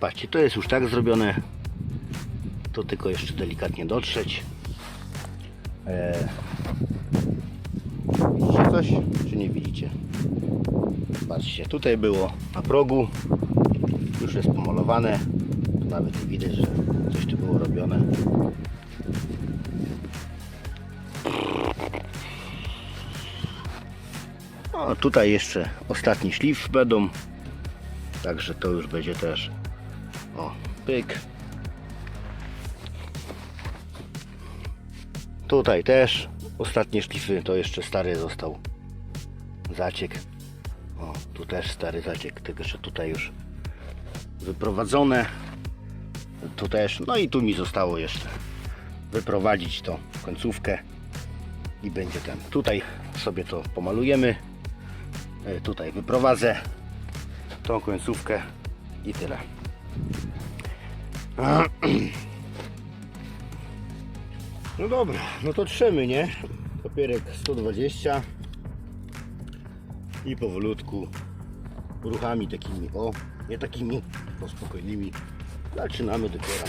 Patrzcie, to jest już tak zrobione. To tylko jeszcze delikatnie dotrzeć. E... Widzicie coś, czy nie widzicie? Patrzcie, tutaj było na progu. Już jest pomalowane. Tu nawet widać, że coś tu było robione. No, tutaj jeszcze ostatni szlif będą. Także to już będzie też. Pyk. Tutaj też ostatnie szlify, to jeszcze stary został zaciek. O, tu też stary zaciek, tylko że tutaj już wyprowadzone. Tu też, no i tu mi zostało jeszcze wyprowadzić to końcówkę i będzie ten. Tutaj sobie to pomalujemy. E, Tutaj wyprowadzę tą końcówkę i tyle. No dobra, no to trzemy, nie? Papierek 120 i powolutku ruchami takimi, o, nie takimi, tylko spokojnymi zaczynamy dopiero.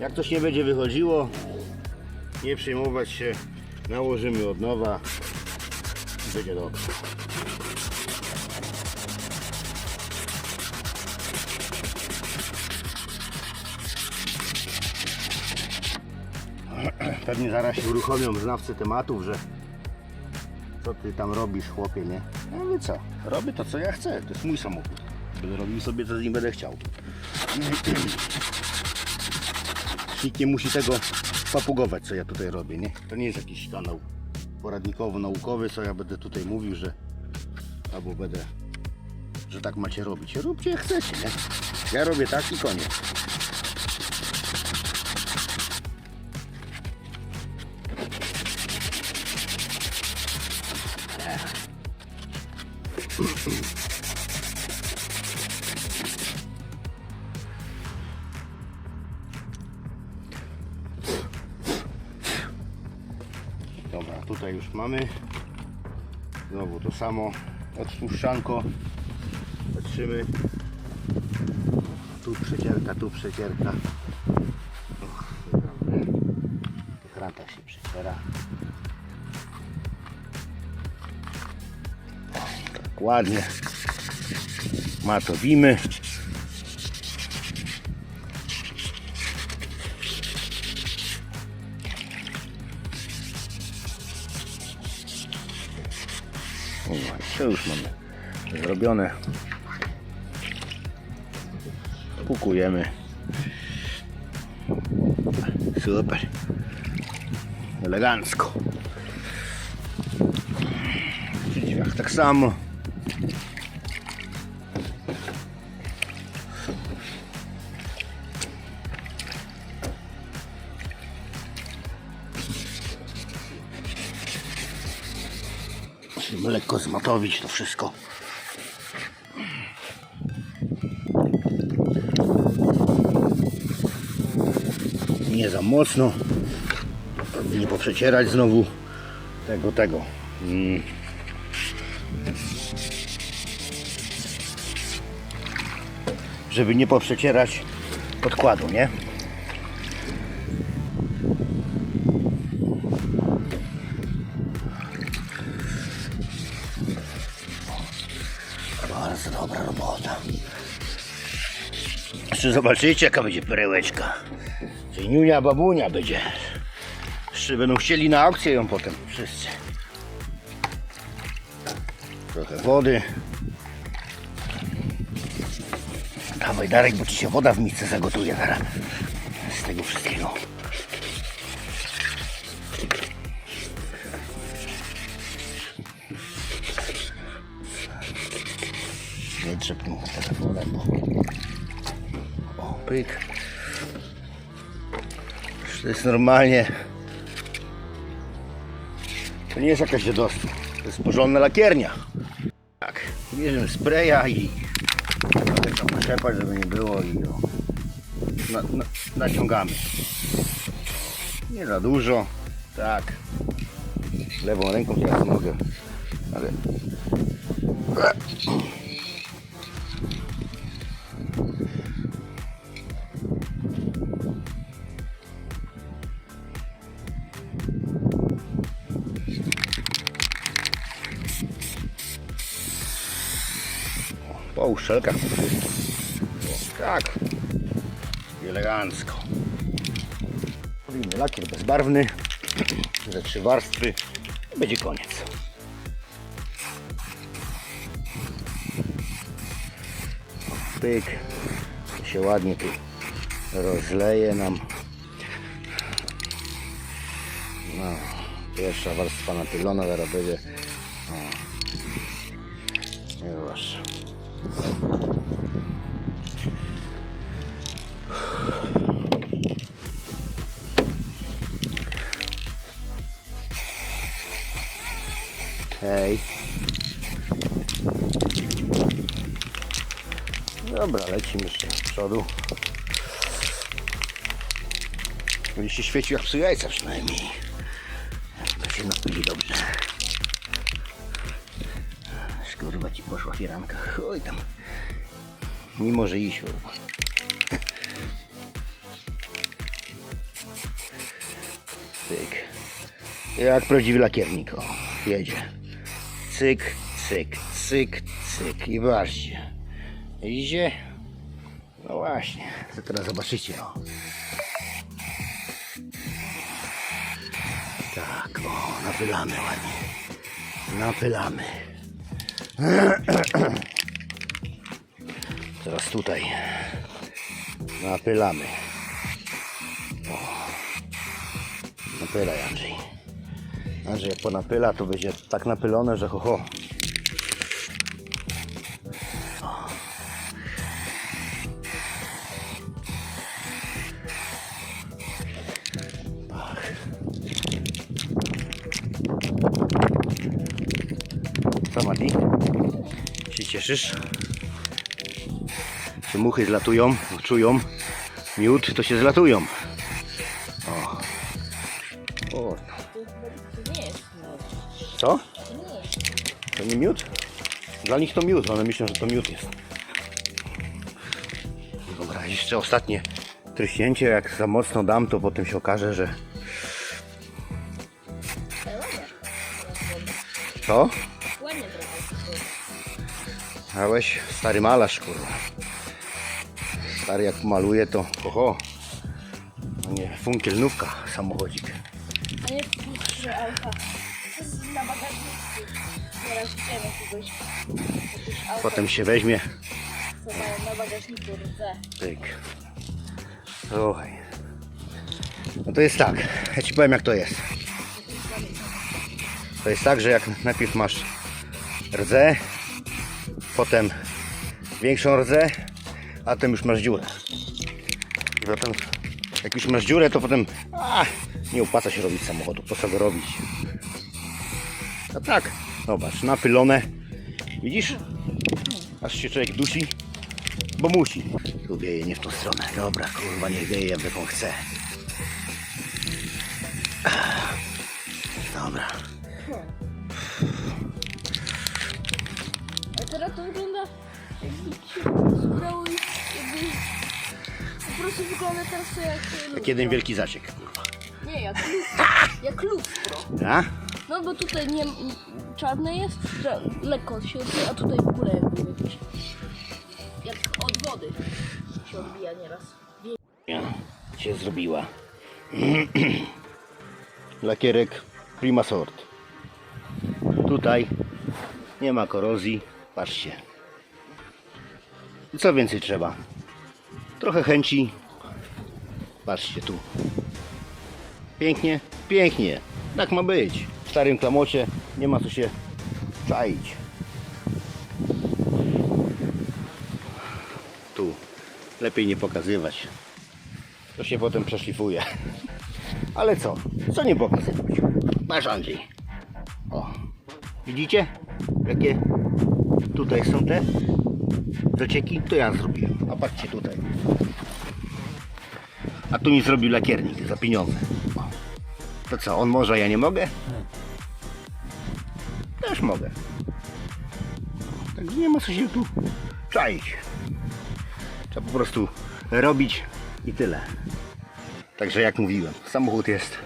Jak coś nie będzie wychodziło, nie przejmować się, nałożymy od nowa i będzie dobrze. Pewnie zaraz się uruchomią znawcy tematów, że co ty tam robisz chłopie, nie? Ja mówię co, robię to co ja chcę, to jest mój samochód. Będę robił sobie co z nim będę chciał. Nikt nie musi tego papugować, co ja tutaj robię, nie? To nie jest jakiś kanał poradnikowo-naukowy, co ja będę tutaj mówił, że albo będę, że tak macie robić. Róbcie jak chcecie, nie? Ja robię tak i koniec. Już mamy. Znowu to samo. Odpuszczanko. Patrzymy. Tu przecierka, tu przecierka. Naprawdę. Chranta się przeciera. Tak ładnie. Matowimy. O, to już mamy zrobione. Pukujemy. Super. Elegancko. Przy drzwiach tak samo. Lekko zmatowić to wszystko. Nie za mocno. Nie poprzecierać znowu tego, tego. Mm. Żeby nie poprzecierać podkładu, nie? Robota. Jeszcze zobaczycie jaka będzie perełeczka. Czyli niunia babunia będzie. Jeszcze będą chcieli na aukcję ją potem wszyscy. Trochę wody. Dawaj Darek, bo ci się woda w misce zagotuje zaraz. Z tego wszystkiego. Nie trzepnij telefonem. O, pyk. To jest normalnie... To nie jest jakaś dziadostwo. To jest porządna lakiernia. Tak, bierzemy spraya i... Tak poszepać, żeby nie było i... O, na, na, naciągamy. Nie za dużo. Tak. Lewą ręką teraz mogę. Ale. Po uszczelkach. O, Tak. Elegancko. Robimy lakier bezbarwny. Ze trzy warstwy. I będzie koniec. Pyk. To się ładnie tu rozleje nam. No, pierwsza warstwa napylona, zaraz będzie. O. Już. Hej. Dobra, lecimy jeszcze z przodu. Będzie się świecił jak psu jajca przynajmniej. To się napili dobrze. Ci poszła firanka. Oj tam. Nie może iść. Cyk. Jak prawdziwy lakiernik. O, jedzie. Cyk, cyk, cyk, cyk. I właśnie. Idzie. No właśnie. To teraz zobaczycie. O. Tak, o, napylamy ładnie. Napylamy. Teraz tutaj. Napylamy. O. Napylaj Andrzej. Andrzej jak ponapyla, to będzie tak napylone, że ho ho. Cieszysz? Czy muchy zlatują, czują miód, to się zlatują. O. O. Co? To nie miód? Dla nich to miód, one myślą, że to miód jest. Dobra, jeszcze ostatnie tryśnięcie. Jak za mocno dam, to potem się okaże, że... Co? Trochę. Ałeś stary malarz, kurwa. Stary jak maluje, to oho. No nie, funkielnówka, samochodzik. A nie puszczę auta. To jest na bagażniku. Teraz jakiegoś auta, Potem się weźmie. co mają na bagażniku rdze. Pyk. Słuchaj. No to jest tak. Ja ci powiem jak to jest. To jest tak, że jak najpierw masz rdzę, potem większą rdzę, a potem już masz dziurę. I potem jak już masz dziurę, to potem a, nie opłaca się robić samochodu. Po co go robić? A tak, zobacz, napylone. Widzisz? Aż się człowiek dusi, bo musi. Tu wieje nie w tą stronę. Dobra, kurwa, niech wieje jak jaką chce. Dobra. Wygląda jakby ci się słuchało i jakby... Po prostu wygląda teraz jak lustro. Jak jeden wielki zaciek, kurwa. Nie, jak lustro. Jak lustro. A? No bo tutaj nie czarne jest, że lekko się odbija, a tutaj w ogóle jakby jakieś... Jak od wody się odbija nieraz. Się zrobiła. Lakierek Prima Sort. Tutaj nie ma korozji. Patrzcie. Co więcej trzeba? Trochę chęci. Patrzcie tu. Pięknie? Pięknie. Tak ma być. W starym klamocie nie ma co się czaić. Tu. Lepiej nie pokazywać. To się potem przeszlifuje. Ale co? Co nie pokazywać? Masz Andrzej. O. Widzicie? Jakie tutaj są te docieki? To ja zrobiłem. A patrzcie tutaj. A tu mi zrobił lakiernik za pieniądze. To co, on może, a ja nie mogę? Też mogę. Także nie ma co się tu czaić. Trzeba po prostu robić i tyle. Także jak mówiłem, samochód jest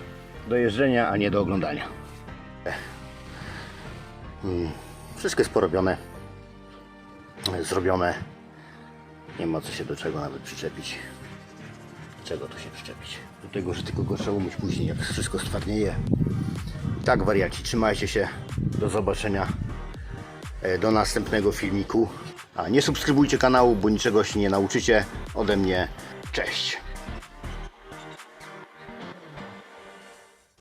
do jeżdżenia, a nie do oglądania. Mm, Wszystko jest porobione, zrobione. Nie ma co się do czego nawet przyczepić. Czego tu się przyczepić? Do tego, że tylko go trzeba umyć później, jak wszystko stwardnieje. Tak, wariaci, trzymajcie się. Do zobaczenia. e, Do następnego filmiku. A nie subskrybujcie kanału, bo niczego się nie nauczycie. Ode mnie, cześć.